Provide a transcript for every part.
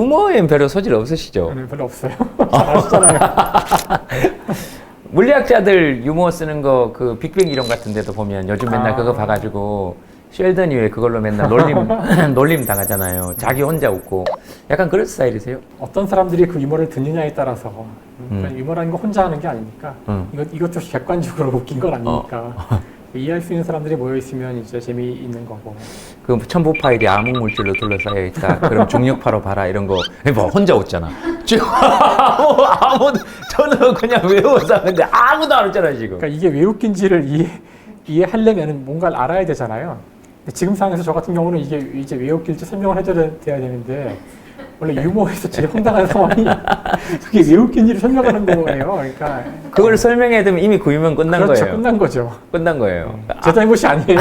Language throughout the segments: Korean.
유머엔 별로 소질 없으시죠? 네, 별로 없어요. 잘 아시잖아요. 물리학자들 유머 쓰는 거 그 빅뱅 이론 같은 데도 보면 요즘 맨날 아. 그거 봐가지고 쉘던이 왜 그걸로 맨날 놀림 놀림 당하잖아요. 자기 혼자 웃고 약간 그런 스타일이세요? 어떤 사람들이 그 유머를 듣느냐에 따라서 음. 음. 유머라는 건 혼자 하는 게 아니니까 음. 이것 이것도 객관적으로 웃긴 건 아니니까 어. 이해할 수 있는 사람들이 모여 있으면 이제 재미있는 거고 그 첨부 파일이 암흑 물질로 둘러싸여 있다. 그럼 중력파로 봐라 이런 거. 뭐 혼자 웃잖아. 지금 아무 아무도 저는 그냥 외워서 근데 아무도 안 웃잖아요 지금. 그러니까 이게 왜 웃긴지를 이해 이해하려면 뭔가를 알아야 되잖아요. 지금 상황에서 저 같은 경우는 이게 이제 왜 웃길지 설명을 해줘야 되는데 원래 유머에서 제일 황당한 상황이 그게 왜 웃긴지를 설명하는 거예요. 그러니까 그걸 설명해야 되면 이미 그 유명 끝난 그렇죠. 거예요. 끝난 거죠. 끝난 거예요. 제 잘못이 아니에요.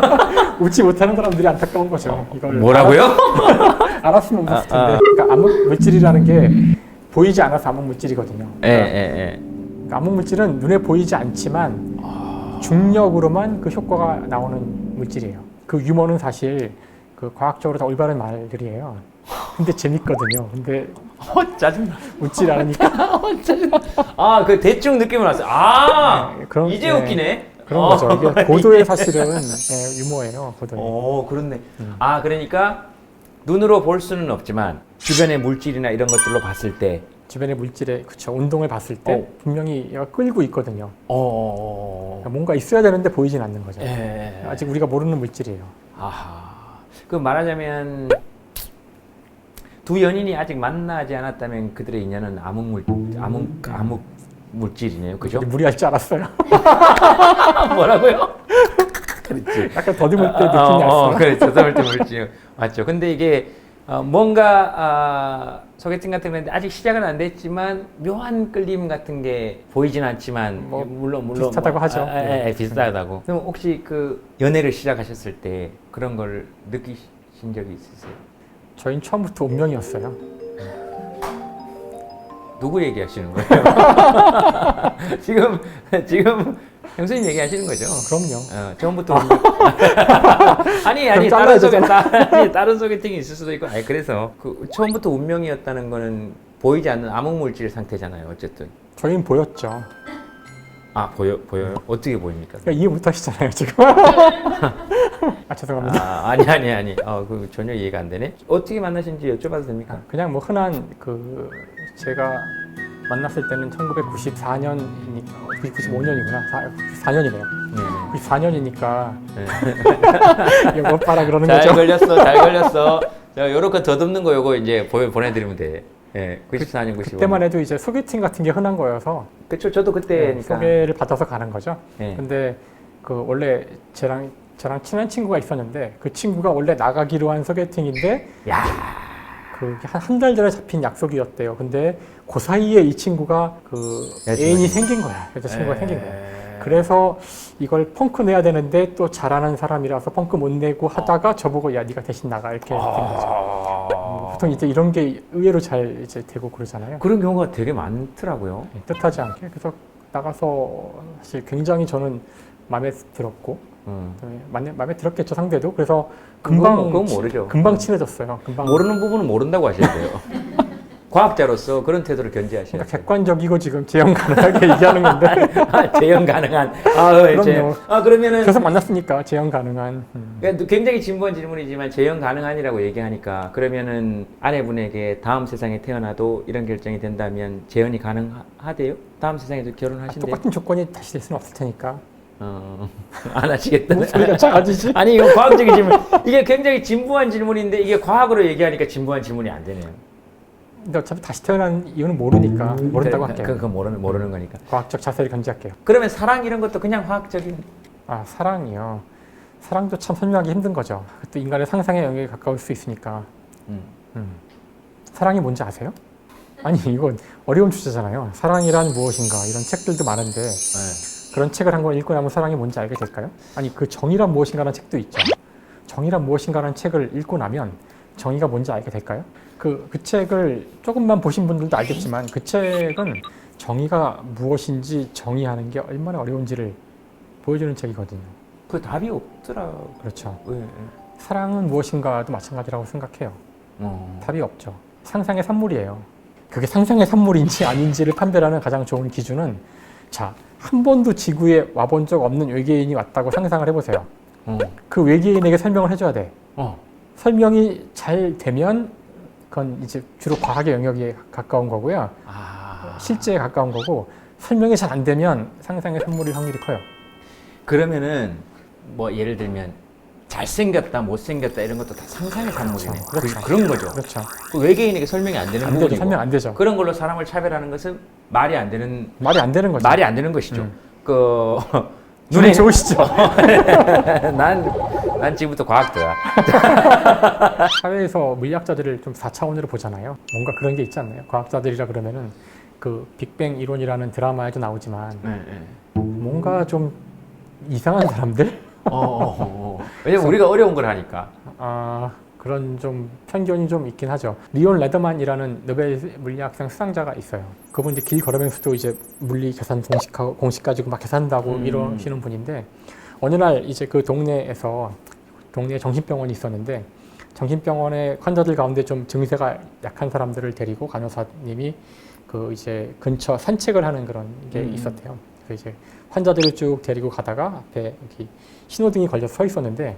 웃지 못하는 사람들이 안타까운 거죠. 이걸 뭐라고요? 알았, 알았으면 웃었을 텐데. 아, 아. 그러니까 암흑 물질이라는 게 보이지 않아서 암흑 물질이거든요. 예, 예, 예. 그러니까 암흑 물질은 눈에 보이지 않지만 중력으로만 그 효과가 나오는 물질이에요. 그 유머는 사실 그 과학적으로 다 올바른 말들이에요. 근데 재밌거든요. 근데 어, 짜증나. 웃질 않으니까 어, 짜증나. 아, 그 대충 느낌을 왔어요. 아, 네, 그런- 이제 네. 웃기네. 그런 어. 거죠. 이게 고도의 사실은 네, 유머예요. 고도의. 오, 그렇네. 음. 아, 그러니까 눈으로 볼 수는 없지만 주변의 물질이나 이런 것들로 봤을 때, 주변의 물질의 그쵸 운동을 봤을 때 어. 분명히 얘가 끌고 있거든요. 어, 그러니까 뭔가 있어야 되는데 보이진 않는 거죠. 예. 아직 우리가 모르는 물질이에요. 아하. 그 말하자면 두 연인이 아직 만나지 않았다면 그들의 인연은 암흑 물, 암흑, 암흑 물질이네요. 그죠? 무리할 줄 알았어요. 뭐라고요? 그렇지. 약간 더듬을 때 느낌이 아, 어, 어, 왔어요. 그래, 저담을 때 물질 맞죠. 근데 이게 어, 뭔가 아, 소개팅 같은 건데 아직 시작은 안 됐지만 묘한 끌림 같은 게 보이진 않지만 뭐 물론 물론 비슷하다고 뭐, 하죠. 아, 아, 아, 네. 비슷하다고. 그럼 혹시 그 연애를 시작하셨을 때 그런 걸 느끼신 적이 있으세요? 저희는 처음부터 운명이었어요. 누구 얘기하시는 거예요? 지금 지금 형수님 얘기하시는 거죠? 그럼요. 어, 처음부터 아니 아니 그럼 다른 잘라야 소개 따- 아니 다른 소개팅이 있을 수도 있고 아니 그래서 그 처음부터 운명이었다는 거는 보이지 않는 암흑 물질 상태잖아요 어쨌든 저희는 보였죠. 아 보여 보여요 어떻게 보입니까? 그러니까 이해 못 하시잖아요, 지금. 아, 죄송합니다. 아 아니 아니 아니 어그 전혀 이해가 안 되네 어떻게 만나신지 여쭤봐도 됩니까? 그냥 뭐 흔한 그 제가 만났을 때는 1994년이니까 95년이구나. 94년이네요. 네. 94년이니까 네. 이거 못 봐라 그러는 잘 거죠. 걸렸어 잘 걸렸어 자 요렇게 더듬는 거 요거 이제 보, 보내드리면 돼 예, 94년 95년 그때만 해도 이제 소개팅 같은 게 흔한 거여서 그쵸 저도 네, 그때니까 소개를 받아서 가는 거죠. 예. 근데 그 원래 저랑 저랑 친한 친구가 있었는데 그 친구가 원래 나가기로 한 소개팅인데 야 그한한 달 전에 잡힌 약속이었대요. 근데 그 사이에 이 친구가 그 애인이 생긴 거야. 여자친구가 예. 생긴 거야. 그래서 이걸 펑크 내야 되는데 또 잘하는 사람이라서 펑크 못 내고 하다가 저보고 야 네가 대신 나가 이렇게 된 거죠. 아... 보통 이제 이런 게 의외로 잘 이제 되고 그러잖아요. 그런 경우가 되게 많더라고요. 네, 뜻하지 않게 그래서 나가서 사실 굉장히 저는 마음에 들었고 음. 네, 마음에, 마음에 들었겠죠 상대도 그래서 금방 그건, 그건 모르죠. 금방 친해졌어요. 금방 모르는 부분은 모른다고 하셔야 돼요. 과학자로서 그런 태도를 그러니까 돼요. 객관적이고 지금 재현 가능하게 얘기하는 건데 아, 재현 가능한. 아, 어, 이제. 그럼요. 아 그러면은 계속 만났으니까 재현 가능한 음. 그러니까 굉장히 진부한 질문이지만 재현 가능한이라고 얘기하니까 그러면은 아내분에게 다음 세상에 태어나도 이런 결정이 된다면 재현이 가능하대요? 다음 세상에도 결혼하신대요? 똑같은 조건이 다시 될 수는 없을 테니까 어, 안 하시겠다. 작아지지 아니 이거 과학적인 질문. 이게 굉장히 진부한 질문인데 이게 과학으로 얘기하니까 진부한 질문이 안 되네요. 근데 어차피 다시 태어난 이유는 모르니까 모른다고 그, 할게요 그, 그 모르는 모르는 거니까. 과학적 자세를 견지할게요 그러면 사랑 이런 것도 그냥 과학적인. 아 사랑이요 사랑도 참 설명하기 힘든 거죠 또 인간의 상상의 영역에 가까울 수 있으니까 음. 음. 사랑이 뭔지 아세요? 아니 이건 어려운 주제잖아요 사랑이란 무엇인가 이런 책들도 많은데 네. 그런 책을 한 권 읽고 나면 사랑이 뭔지 알게 될까요? 아니 그 정의란 무엇인가라는 책도 있죠. 정의란 무엇인가라는 책을 읽고 나면 정의가 뭔지 알게 될까요? 그, 그 책을 조금만 보신 분들도 알겠지만 그 책은 정의가 무엇인지 정의하는 게 얼마나 어려운지를 보여주는 책이거든요. 그 답이 없더라. 그렇죠. 왜? 사랑은 무엇인가도 마찬가지라고 생각해요. 어. 답이 없죠. 상상의 산물이에요. 그게 상상의 산물인지 아닌지를 판별하는 가장 좋은 기준은 자, 한 번도 지구에 와본 적 없는 외계인이 왔다고 상상을 해보세요. 어. 그 외계인에게 설명을 해줘야 돼. 어. 설명이 잘 되면 그건 이제 주로 과학의 영역에 가까운 거고요. 아. 실제에 가까운 거고 설명이 잘 안 되면 상상의 산물일 확률이 커요. 그러면은 뭐 예를 들면 잘생겼다, 못생겼다 이런 것도 다 상상의 산물이네. 그렇죠. 그, 런 거죠. 그렇죠. 그 외계인에게 설명이 안 되는. 부분이고 설명 안 되죠. 그런 걸로 사람을 차별하는 것은 말이 안 되는 말이 안 되는 거죠. 말이 안 되는 것이죠. 음. 그 눈이 좋으시죠? 난 난 지금부터 과학자야. 사회에서 물리학자들을 좀 4차원으로 보잖아요. 뭔가 그런 게 있지 않나요? 과학자들이라 그러면은 그 빅뱅 이론이라는 드라마에도 나오지만 네, 네. 뭔가 좀 이상한 사람들? 어, 어, 어. 왜냐면 우리가 어려운 걸 하니까. 아 그런 좀 편견이 좀 있긴 하죠. 리온 레더만이라는 노벨 물리학상 수상자가 있어요. 그분 이제 길 걸으면서도 이제 물리 계산 공식 공식 가지고 막 계산다고 음. 이러시는 분인데 어느 날 이제 그 동네에서 동네에 정신병원이 있었는데 정신병원의 환자들 가운데 좀 증세가 약한 사람들을 데리고 간호사님이 그 이제 근처 산책을 하는 그런 게 음. 있었대요. 그래서 이제 환자들을 쭉 데리고 가다가 앞에 여기 신호등이 걸려서 서 있었는데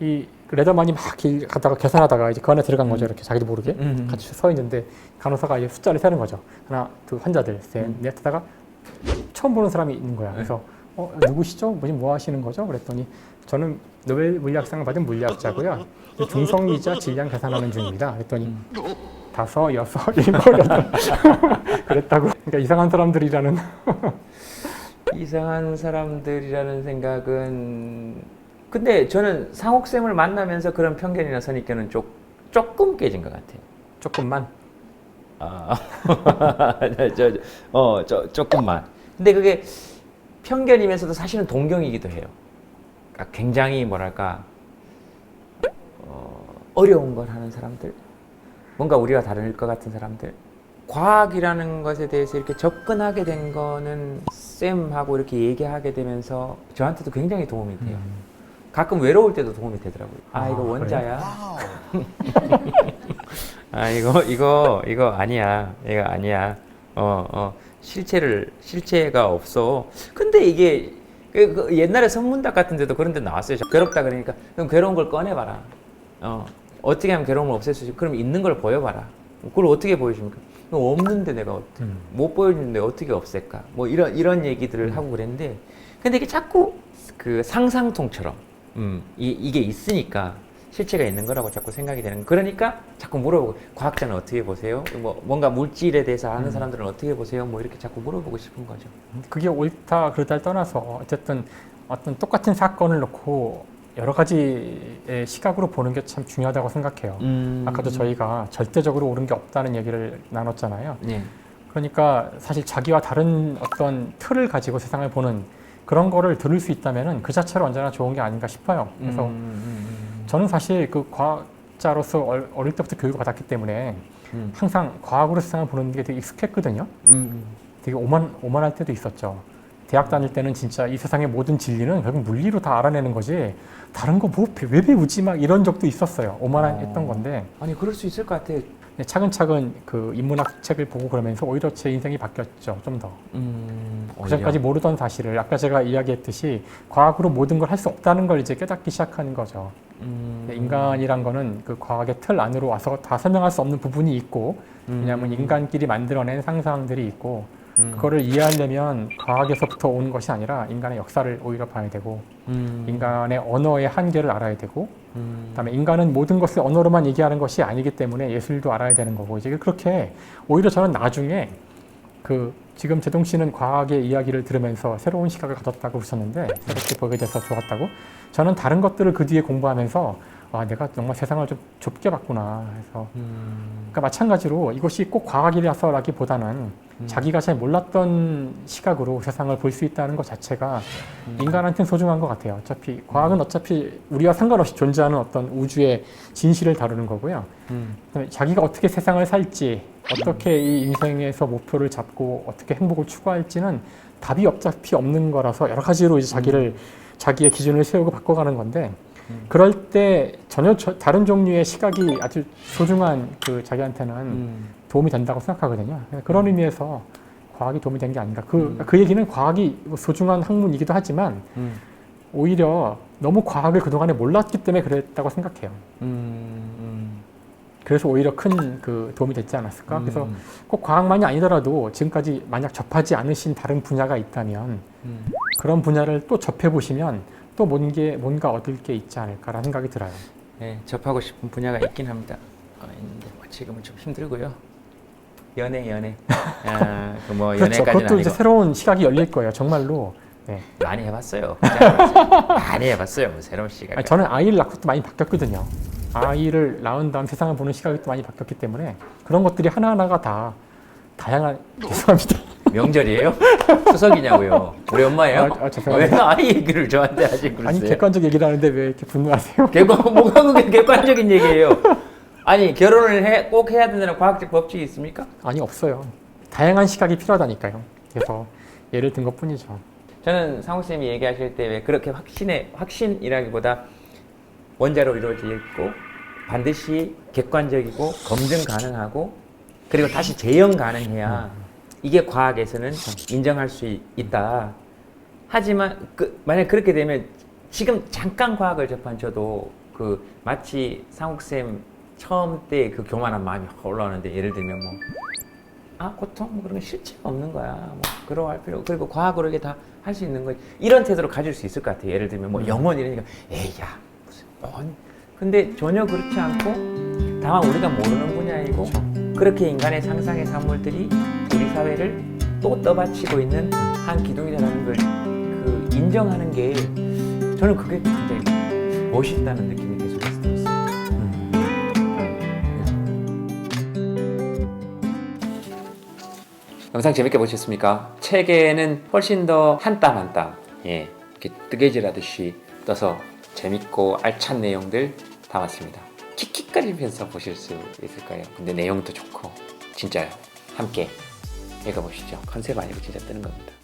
이 레더만이 막 길 가다가 계산하다가 이제 그 안에 들어간 거죠. 이렇게 자기도 모르게 음. 같이 서 있는데 간호사가 이제 숫자를 세는 거죠. 하나, 둘, 환자들 셋, 음. 넷 하다가 처음 보는 사람이 있는 거야. 그래서 어, 누구시죠? 뭐지 뭐 하시는 거죠? 그랬더니 저는 노벨 물리학상을 받은 물리학자고요. 중성미자 질량 계산하는 중입니다. 그랬더니 다섯, 여섯, 일곱, 여덟 그랬다고. 그러니까 이상한 사람들이라는 이상한 사람들이라는 생각은 근데 저는 상옥 쌤을 만나면서 그런 편견이나 선입견은 조, 조금 깨진 것 같아요. 조금만 아, 저, 저, 어, 저, 조금만. 근데 그게 편견이면서도 사실은 동경이기도 해요. 그러니까 굉장히 뭐랄까, 어, 어려운 걸 하는 사람들, 뭔가 우리와 다를 것 같은 사람들, 과학이라는 것에 대해서 이렇게 접근하게 된 거는 쌤하고 이렇게 얘기하게 되면서 저한테도 굉장히 도움이 돼요. 가끔 외로울 때도 도움이 되더라고요. 아, 아, 이거? 원자야. 아 이거 이거 이거 아니야. 이거 아니야. 어 어. 실체를 실체가 없어. 근데 이게 그, 그 옛날에 선문답 같은 데도 그런 데 나왔어요. 괴롭다 그러니까 그럼 괴로운 걸 꺼내봐라. 어 어떻게 하면 괴로움을 없앨 수 있지? 그럼 있는 걸 보여봐라. 그걸 어떻게 보여줍니까? 없는데 내가 어- 음. 못 보여주는데 어떻게 없앨까? 뭐 이런 이런 얘기들을 하고 그랬는데 근데 이게 자꾸 그 상상통처럼 음, 이, 이게 있으니까 실체가 있는 거라고 자꾸 생각이 되는 거. 그러니까 자꾸 물어보고 과학자는 어떻게 보세요? 뭐 뭔가 물질에 대해서 아는 사람들은 어떻게 보세요? 뭐 이렇게 자꾸 물어보고 싶은 거죠. 그게 옳다 그르다를 떠나서 어쨌든 어떤 똑같은 사건을 놓고 여러 가지의 시각으로 보는 게 참 중요하다고 생각해요. 음. 아까도 저희가 절대적으로 옳은 게 없다는 얘기를 나눴잖아요. 네. 그러니까 사실 자기와 다른 어떤 틀을 가지고 세상을 보는 그런 거를 들을 수 있다면 그 자체로 언제나 좋은 게 아닌가 싶어요. 그래서 음, 음, 저는 사실 그 과학자로서 얼- 어릴 때부터 교육을 받았기 때문에 음, 항상 과학으로 세상을 보는 게 되게 익숙했거든요. 음, 음. 되게 오만 오만할 때도 있었죠. 대학 다닐 때는 진짜 이 세상의 모든 진리는 결국 물리로 다 알아내는 거지 다른 거 뭐 왜 배우지 막 이런 적도 있었어요. 오만했던 어. 건데 아니 그럴 수 있을 것 같아. 근데 차근차근 그 인문학 책을 보고 그러면서 오히려 제 인생이 바뀌었죠. 좀 더. 음, 그 전까지 모르던 사실을 아까 제가 이야기했듯이 과학으로 모든 걸 할 수 없다는 걸 이제 깨닫기 시작하는 거죠. 음, 근데 인간이란 거는 그 과학의 틀 안으로 와서 다 설명할 수 없는 부분이 있고 음, 왜냐하면 인간끼리 만들어낸 상상들이 있고 음, 그거를 이해하려면 과학에서부터 오는 것이 아니라 인간의 역사를 오히려 봐야 되고 음, 인간의 언어의 한계를 알아야 되고 음, 그다음에 인간은 모든 것을 언어로만 얘기하는 것이 아니기 때문에 예술도 알아야 되는 거고 이제 그렇게 오히려 저는 나중에 그 지금 제동 씨는 과학의 이야기를 들으면서 새로운 시각을 가졌다고 그러셨는데 새롭게 보게 돼서 좋았다고. 저는 다른 것들을 그 뒤에 공부하면서 아 내가 정말 세상을 좀 좁게 봤구나 해서. 음, 그러니까 마찬가지로 이것이 꼭 과학이라서라기보다는 음. 자기가 잘 몰랐던 시각으로 세상을 볼 수 있다는 것 자체가 음. 인간한테는 소중한 것 같아요. 어차피 과학은 어차피 우리와 상관없이 존재하는 어떤 우주의 진실을 다루는 거고요. 음, 자기가 어떻게 세상을 살지, 어떻게 이 인생에서 목표를 잡고 어떻게 행복을 추구할지는 답이 어차피 없는 거라서 여러 가지로 이제 자기를 자기의 기준을 세우고 바꿔가는 건데 음. 그럴 때 전혀 저- 다른 종류의 시각이 아주 소중한 그 자기한테는 음. 도움이 된다고 생각하거든요. 그런 의미에서 과학이 도움이 된 게 아닌가. 그, 음. 그 얘기는 과학이 소중한 학문이기도 하지만 음. 오히려 너무 과학을 그동안에 몰랐기 때문에 그랬다고 생각해요. 음. 그래서 오히려 큰 그 도움이 됐지 않았을까? 그래서 음. 꼭 과학만이 아니더라도 지금까지 만약 접하지 않으신 다른 분야가 있다면 음. 그런 분야를 또 접해 보시면 또 뭔게 뭔가 얻을 게 있지 않을까라는 생각이 들어요. 네, 접하고 싶은 분야가 있긴 합니다. 어, 있는데 뭐 지금은 좀 힘들고요. 연애, 연애. 아, 그뭐 그렇죠. 연애까지는 그것도 아니고 이제 새로운 시각이 열릴 거예요. 정말로. 네. 많이 해봤어요. 많이 해봤어요. 뭐 새로운 시각. 아니, 저는 아이를 낳고 또 많이 바뀌었거든요. 아이를 낳은 다음 세상을 보는 시각이 또 많이 바뀌었기 때문에 그런 것들이 하나하나가 다 다양한 죄송합니다. 명절이에요? 추석이냐고요? 우리 엄마예요? 아, 아, 왜 죄송합니다. 아이 얘기를 저한테 하시고 그러세요? 아니 객관적 얘기를 하는데 왜 이렇게 분노하세요? 객관 뭐가 그게 객관적인 얘기예요? 아니 결혼을 해, 꼭 해야 된다는 과학적 법칙이 있습니까? 아니 없어요. 다양한 시각이 필요하다니까요. 그래서 예를 든 것뿐이죠. 저는 상욱 쌤이 얘기하실 때 왜 그렇게 확신에 확신이라기보다 원자로 이루어져 있고 반드시 객관적이고 검증 가능하고 그리고 다시 재현 가능해야 이게 과학에서는 인정할 수 있- 있다. 하지만 그 만약 그렇게 되면 지금 잠깐 과학을 접한 저도 그 마치 상욱 쌤 처음 때 그 교만한 마음이 확 올라오는데 예를 들면 뭐 아 고통? 뭐 그런 건 실체가 없는 거야. 뭐 그러할 필요 그리고 과학으로 이게 다 할 수 있는 거지 이런 태도를 가질 수 있을 것 같아요. 예를 들면 뭐 영원 이러니까 에이야 무슨 뭔? 근데 전혀 그렇지 않고 다만 우리가 모르는 분야이고 그렇게 인간의 상상의 산물들이 우리 사회를 또 떠받치고 있는 한 기둥이라는 걸 그 인정하는 게 저는 그게 굉장히 멋있다는 느낌이 영상 재밌게 보셨습니까? 책에는 훨씬 더한땀 한 땀, 예, 이렇게 뜨개질하듯이 떠서 재밌고 알찬 내용들 담았습니다. 킥킥거리면서 보실 수 있을 거예요. 근데 내용도 좋고 진짜요. 함께 읽어보시죠. 컨셉 아니고 진짜 뜨는 겁니다.